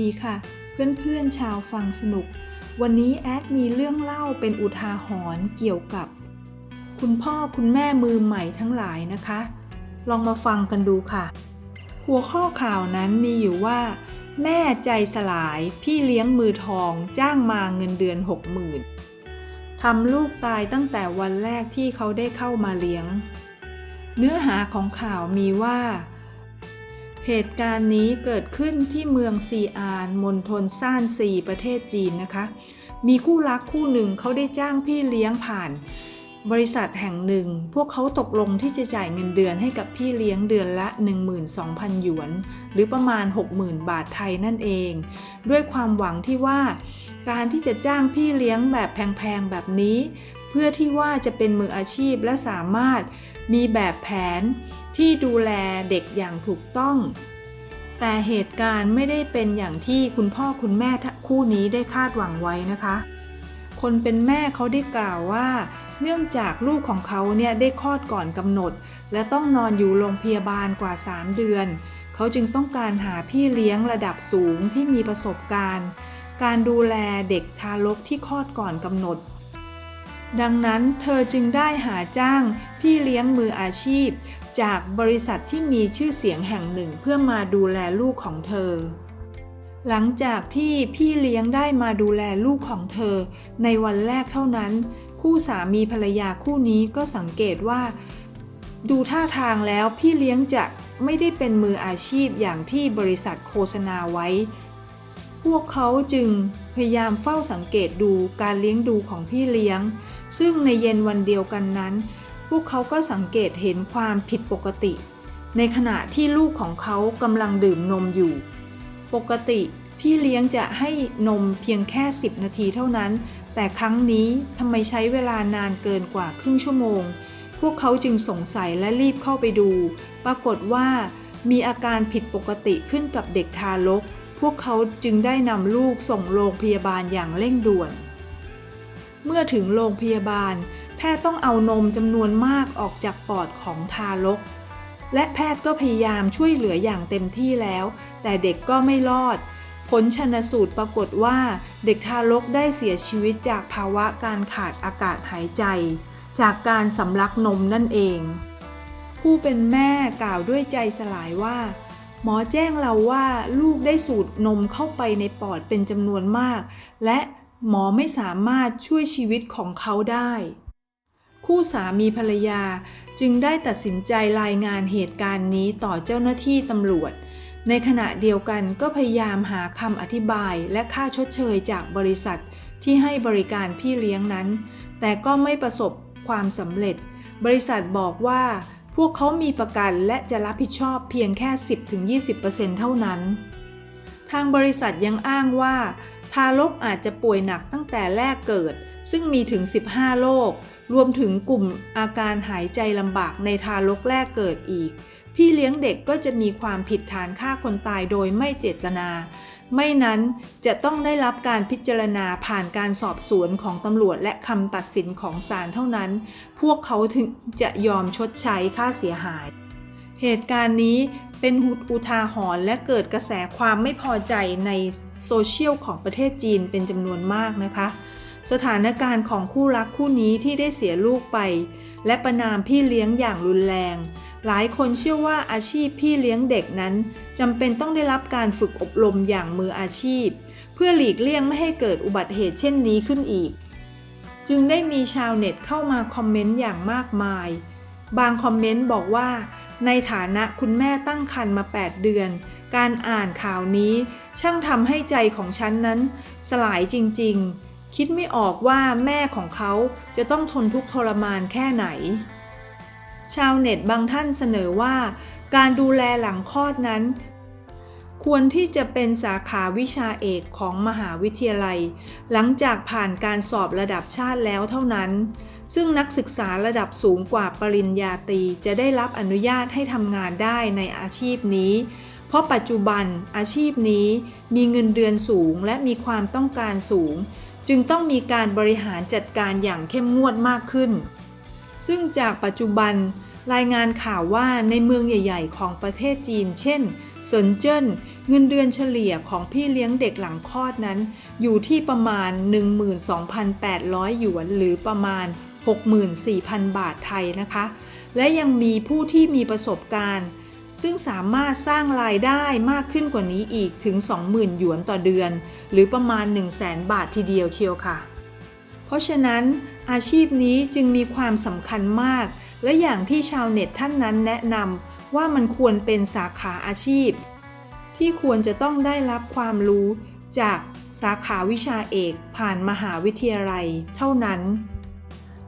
ดีค่ะ เพื่อนๆชาวฟังสนุก วันนี้แอดมีเรื่องเล่าเป็นอุทาหรณ์เกี่ยวกับ คุณพ่อคุณแม่มือใหม่ทั้งหลายนะคะ ลองมาฟังกันดูค่ะ หัวข้อข่าวนั้นมีอยู่ว่า แม่ใจสลายพี่เลี้ยงมือทองจ้างมาเงินเดือนหกหมื่นทำลูกตายตั้งแต่วันแรกที่เขาได้เข้ามาเลี้ยง เนื้อหาของข่าวมีว่า เหตุการณ์นี้เกิดขึ้นที่เมืองซีอานมณฑลซ่านซีประเทศจีนนะคะ มีคู่รักคู่หนึ่งเขาได้จ้างพี่เลี้ยงผ่าน บริษัทแห่งหนึ่ง พวกเขาตกลงที่จะจ่ายเงินเดือนให้กับพี่เลี้ยงเดือนละ 12,000 หยวน หรือประมาณ 60,000 บาทไทยนั่นเอง ด้วยความหวังที่ว่า การที่จะจ้างพี่เลี้ยงแบบแพงๆแบบนี้ เพื่อที่ว่าจะเป็นมืออาชีพและสามารถ มีแบบแผนที่ดูแลเด็กอย่างถูกต้อง แต่เหตุการณ์ไม่ได้เป็นอย่างที่คุณพ่อคุณแม่คู่นี้ได้คาดหวังไว้นะคะ คนเป็นแม่เขาได้กล่าวว่า เนื่องจากลูกของเขาเนี่ยได้คลอดก่อนกำหนด และต้องนอนอยู่โรงพยาบาลกว่า 3 เดือน เขาจึงต้องการหาพี่เลี้ยงระดับสูงที่มีประสบการณ์ การดูแลเด็กทารกที่คลอดก่อนกำหนด ดังนั้นเธอจึงได้หาจ้างพี่เลี้ยงมืออาชีพ จากบริษัทที่มีชื่อเสียงแห่งหนึ่งเพื่อมาดูแลลูกของเธอ หลังจากที่พี่เลี้ยงได้มาดูแลลูกของเธอ ในวันแรกเท่านั้น คู่สามีภรรยาคู่นี้ก็สังเกตว่า ดูท่าทางแล้วพี่เลี้ยงจะไม่ได้เป็นมืออาชีพอย่างที่บริษัทโฆษณาไว้ พวกเขาจึงพยายามเฝ้าสังเกตดูการเลี้ยงดูของพี่เลี้ยง ซึ่งในเย็นวันเดียวกันนั้น พวกเขาก็สังเกตเห็นความผิดปกติ ในขณะที่ลูกของเขากำลังดื่มนมอยู่ ปกติพี่เลี้ยงจะให้นมเพียงแค่ 10 นาทีเท่านั้น แต่ครั้งนี้ทำไมใช้เวลานานเกินกว่าครึ่งชั่วโมง พวกเขาจึงสงสัยและรีบเข้าไปดู ปรากฏว่ามีอาการผิดปกติขึ้นกับเด็กทารก พวกเขาจึงได้นำลูกส่งโรงพยาบาลอย่างเร่งด่วน เมื่อถึงโรงพยาบาล แพทย์ต้องเอานมจำนวนมากออกจากปอดของทารก และแพทย์ก็พยายามช่วยเหลืออย่างเต็มที่แล้ว แต่เด็กก็ไม่รอด ผลชนสูตรปรากฏว่าเด็กทารกได้เสียชีวิตจากภาวะการขาดอากาศหายใจ จากการสำลักนมนั่นเอง ผู้เป็นแม่กล่าวด้วยใจสลายว่า หมอแจ้งเราว่าลูกได้สูดนมเข้าไปในปอดเป็นจำนวนมาก และ หมอไม่สามารถช่วยชีวิตของเขาได้ คู่สามีภรรยาจึงได้ตัดสินใจรายงานเหตุการณ์นี้ต่อเจ้าหน้าที่ตำรวจ ในขณะเดียวกันก็พยายามหาคำอธิบายและค่าชดเชยจากบริษัทที่ให้บริการพี่เลี้ยงนั้น แต่ก็ไม่ประสบความสำเร็จ บริษัทบอกว่า พวกเขามีประกันและจะรับผิดชอบเพียงแค่ 10-20%เท่านั้น ทางบริษัทยังอ้างว่าารกอาจจะป่วยหนักตั้งแต่แรกเกิด ซึ่งมีถึง 15 โรค รวมถึงกลุ่มอาการหายใจลำบากในทารกแรกเกิดอีก พี่เลี้ยงเด็กก็จะมีความผิดฐานฆ่าคนตายโดยไม่เจตนา ไม่นั้นจะต้องได้รับการพิจารณาผ่านการสอบสวนของตำรวจและคำตัดสินของศาลเท่านั้น พวกเขาถึงจะยอมชดใช้ค่าเสียหายเหตุการณ์นี้ เป็นอุทาหรณ์และเกิดกระแสความไม่พอใจในโซเชียลของประเทศจีนเป็นจำนวนมากนะคะ สถานการณ์ของคู่รักคู่นี้ที่ได้เสียลูกไป และประนามพี่เลี้ยงอย่างรุนแรง หลายคนเชื่อว่าอาชีพพี่เลี้ยงเด็กนั้นจำเป็นต้องได้รับการฝึกอบรมอย่างมืออาชีพ เพื่อหลีกเลี่ยงไม่ให้เกิดอุบัติเหตุเช่นนี้ขึ้นอีก จึงได้มีชาวเน็ตเข้ามาคอมเมนต์อย่างมากมาย บางคอมเมนต์บอกว่า ในฐานะคุณแม่ตั้งครรภ์มา 8 เดือน การอ่านข่าวนี้ ช่างทำให้ใจของฉันนั้น สลายจริงๆ คิดไม่ออกว่าแม่ของเขาจะต้องทนทุกข์ทรมานแค่ไหน ชาวเน็ตบางท่านเสนอว่า การดูแลหลังคลอดนั้น ควรที่จะเป็นสาขาวิชาเอกของมหาวิทยาลัย หลังจากผ่านการสอบระดับชาติแล้วเท่านั้น ซึ่งนักศึกษาระดับสูงกว่าปริญญาตรีจะได้รับอนุญาตให้ทำงานได้ในอาชีพนี้ เพราะปัจจุบันอาชีพนี้มีเงินเดือนสูงและมีความต้องการสูง จึงต้องมีการบริหารจัดการอย่างเข้มงวดมากขึ้น ซึ่งจากปัจจุบันรายงานข่าวว่าในเมืองใหญ่ ๆ ของประเทศจีน เช่นเซินเจิ้น เงินเดือนเฉลี่ยของพี่เลี้ยงเด็กหลังคลอดนั้น อยู่ที่ประมาณ 12,800 หยวน หรือประมาณ 64,000 บาทไทยนะคะ และยังมีผู้ที่มีประสบการณ์ ซึ่งสามารถสร้างรายได้มากขึ้นกว่านี้อีกถึง 20,000 หยวนต่อเดือน หรือประมาณ 100,000 บาททีเดียวเชียวค่ะ เพราะฉะนั้นอาชีพนี้จึงมีความสำคัญมาก และอย่างที่ชาวเน็ตท่านนั้นแนะนำว่ามันควรเป็นสาขาอาชีพ ที่ควรจะต้องได้รับความรู้จากสาขาวิชาเอกผ่านมหาวิทยาลัยเท่านั้น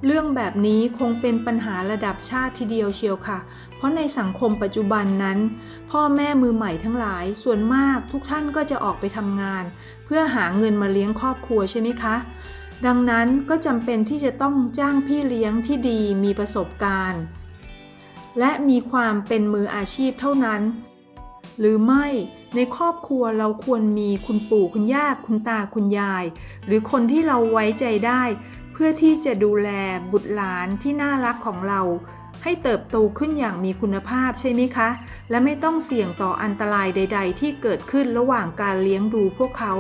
เรื่องแบบนี้คงเป็นปัญหาระดับชาติทีเดียวเชียวค่ะ เพราะในสังคมปัจจุบันนั้น พ่อแม่มือใหม่ทั้งหลาย ส่วนมากทุกท่านก็จะออกไปทำงาน เพื่อหาเงินมาเลี้ยงครอบครัวใช่ไหมคะ ดังนั้นก็จำเป็นที่จะต้องจ้างพี่เลี้ยงที่ดีมีประสบการณ์ และมีความเป็นมืออาชีพเท่านั้น หรือไม่ในครอบครัวเราควรมีคุณปู่คุณย่าคุณตาคุณยาย หรือคนที่เราไว้ใจได้ พื่อที่จะดูแลบุตรหลานที่น่ารักของเรา ให้เติบโตขึ้นอย่างมีคุณภาพใช่ไหมคะ และไม่ต้องเสี่ยงต่ออันตรายใด ๆ ที่เกิดขึ้นระหว่างการเลี้ยงดูพวกเขา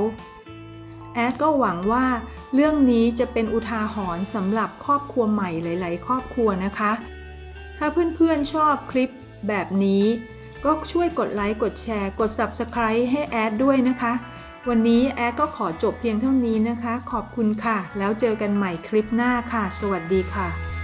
แอดก็หวังว่า เรื่องนี้จะเป็นอุทาหรณ์สำหรับครอบครัวใหม่หลาย ๆ ครอบครัวนะคะ ถ้าเพื่อนๆชอบคลิปแบบนี้ ก็ช่วยกดไลค์กดแชร์ กด Subscribe ให้แอดด้วยนะคะ วันนี้แอดก็ขอจบเพียงเท่านี้นะคะ ขอบคุณค่ะ แล้วเจอกันใหม่คลิปหน้าค่ะ สวัสดีค่ะ